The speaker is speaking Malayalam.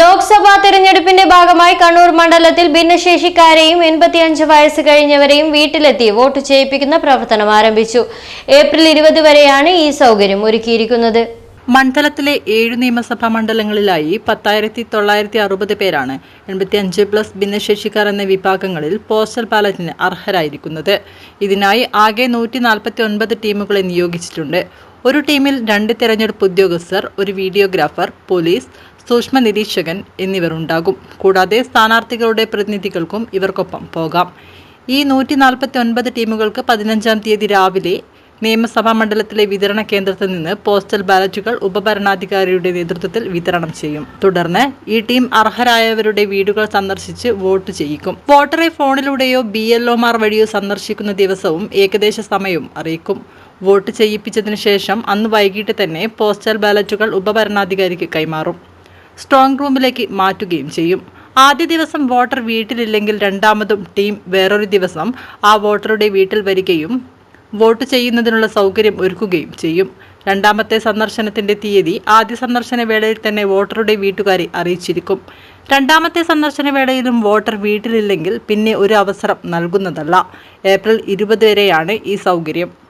ലോക്സഭാ തെരഞ്ഞെടുപ്പിന്റെ ഭാഗമായി കണ്ണൂർ മണ്ഡലത്തിൽ ഭിന്നശേഷിക്കാരെയും എൺപത്തിയഞ്ച് വയസ്സ് കഴിഞ്ഞവരെയും വീട്ടിലെത്തി വോട്ട് ചെയ്യിപ്പിക്കുന്ന പ്രവർത്തനം ആരംഭിച്ചു. ഏപ്രിൽ ഇരുപത് വരെയാണ് ഈ സൗകര്യം ഒരുക്കിയിരിക്കുന്നത്. മണ്ഡലത്തിലെ ഏഴ് നിയമസഭാ മണ്ഡലങ്ങളിലായി പത്തായിരത്തി തൊള്ളായിരത്തി അറുപത് പേരാണ് എൺപത്തി അഞ്ച് പ്ലസ് ഭിന്നശേഷിക്കാർ എന്ന വിഭാഗങ്ങളിൽ പോസ്റ്റൽ ബാലറ്റിന് അർഹരായിരിക്കുന്നത്. ഇതിനായി ആകെ നൂറ്റി നാൽപ്പത്തി ഒൻപത് ടീമുകളെ നിയോഗിച്ചിട്ടുണ്ട്. ഒരു ടീമിൽ രണ്ട് തിരഞ്ഞെടുപ്പ് ഉദ്യോഗസ്ഥർ ഒരു വീഡിയോഗ്രാഫർ പോലീസ് സൂക്ഷ്മ നിരീക്ഷകൻ എന്നിവർ ഉണ്ടാകും. കൂടാതെ സ്ഥാനാർത്ഥികളുടെ പ്രതിനിധികൾക്കും ഇവർക്കൊപ്പം പോകാം. ഈ നൂറ്റി നാൽപ്പത്തി ഒൻപത് ടീമുകൾക്ക് പതിനഞ്ചാം തീയതി രാവിലെ നിയമസഭാ മണ്ഡലത്തിലെ വിതരണ കേന്ദ്രത്തിൽ നിന്ന് പോസ്റ്റൽ ബാലറ്റുകൾ ഉപഭരണാധികാരിയുടെ നേതൃത്വത്തിൽ വിതരണം ചെയ്യും. തുടർന്ന് ഈ ടീം അർഹരായവരുടെ വീടുകൾ സന്ദർശിച്ച് വോട്ട് ചെയ്യിക്കും. വോട്ടറെ ഫോണിലൂടെയോ ബി ഒമാർ വഴിയോ സന്ദർശിക്കുന്ന ദിവസവും ഏകദേശ സമയവും അറിയിക്കും. വോട്ട് ചെയ്യിപ്പിച്ചതിന് ശേഷം അന്ന് വൈകിട്ട് തന്നെ പോസ്റ്റൽ ബാലറ്റുകൾ ഉപഭരണാധികാരിക്ക് കൈമാറും. സ്ട്രോങ് റൂമിലേക്ക് മാറ്റുകയും ചെയ്യും. ആദ്യ ദിവസം വോട്ടർ വീട്ടിലില്ലെങ്കിൽ രണ്ടാമതും ടീം വേറൊരു ദിവസം ആ വോട്ടറുടെ വീട്ടിൽ വരികയും വോട്ട് ചെയ്യുന്നതിനുള്ള സൗകര്യം ഒരുക്കുകയും ചെയ്യും. രണ്ടാമത്തെ സന്ദർശനത്തിന്റെ തീയതി ആദ്യ സന്ദർശന വേളയിൽ തന്നെ വോട്ടറുടെ വീട്ടുകാരെ അറിയിച്ചിരിക്കും. രണ്ടാമത്തെ സന്ദർശന വേളയിലും വോട്ടർ വീട്ടിലില്ലെങ്കിൽ പിന്നെ ഒരു അവസരം നൽകുന്നതല്ല. ഏപ്രിൽ ഇരുപത് വരെയാണ് ഈ സൗകര്യം.